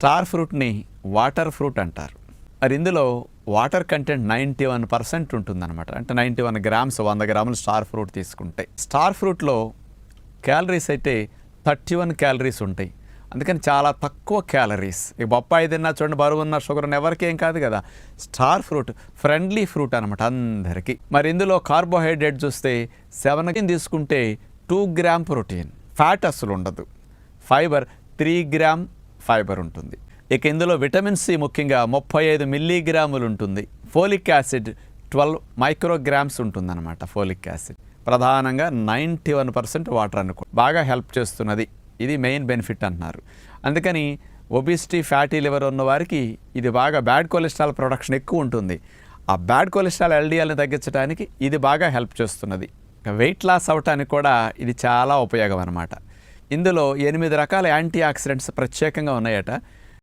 Star ఫ్రూట్ని water fruit అంటారు. మరి ఇందులో water content ninety one percent ఉంటుందన్నమాట. అంటే నైంటీ వన్ గ్రామ్స్ వంద గ్రాములు స్టార్ ఫ్రూట్ తీసుకుంటే. స్టార్ ఫ్రూట్లో క్యాలరీస్ అయితే థర్టీ వన్ క్యాలరీస్ ఉంటాయి. అందుకని చాలా తక్కువ క్యాలరీస్. ఈ బొప్పాయి తిన్నా చూడండి బరువు ఉన్న షుగర్ ఉన్న ఎవరికి ఏం కాదు కదా. స్టార్ ఫ్రూట్ ఫ్రెండ్లీ ఫ్రూట్ అనమాట అందరికీ. మరి ఇందులో కార్బోహైడ్రేట్ చూస్తే సెవెన్ తీసుకుంటే టూ గ్రామ్ ప్రోటీన్. ఫ్యాట్ అసలు ఉండదు. ఫైబర్ త్రీ గ్రామ్ ఫైబర్ ఉంటుంది. ఇక ఇందులో విటమిన్ సి ముఖ్యంగా ముప్పై ఐదు మిల్లీగ్రాములు ఉంటుంది. ఫోలిక్ యాసిడ్ ట్వెల్వ్ మైక్రోగ్రామ్స్ ఉంటుందన్నమాట ఫోలిక్ యాసిడ్. ప్రధానంగా నైంటీ వన్ పర్సెంట్ వాటర్ అనుకో బాగా హెల్ప్ చేస్తున్నది. ఇది మెయిన్ బెనిఫిట్ అంటున్నారు. అందుకని ఒబిసిటీ ఫ్యాటీ లివర్ ఉన్న వారికి ఇది బాగా బ్యాడ్ కొలెస్ట్రాల్ ప్రొడక్షన్ ఎక్కువ ఉంటుంది. ఆ బ్యాడ్ కొలెస్ట్రాల్ ఎల్డిఎల్ని తగ్గించడానికి ఇది బాగా హెల్ప్ చేస్తున్నది. వెయిట్ లాస్ అవటానికి కూడా ఇది చాలా ఉపయోగం అనమాట ఇందులో ఎనిమిది రకాల యాంటీ ఆక్సిడెంట్స్ ప్రత్యేకంగా ఉన్నాయట.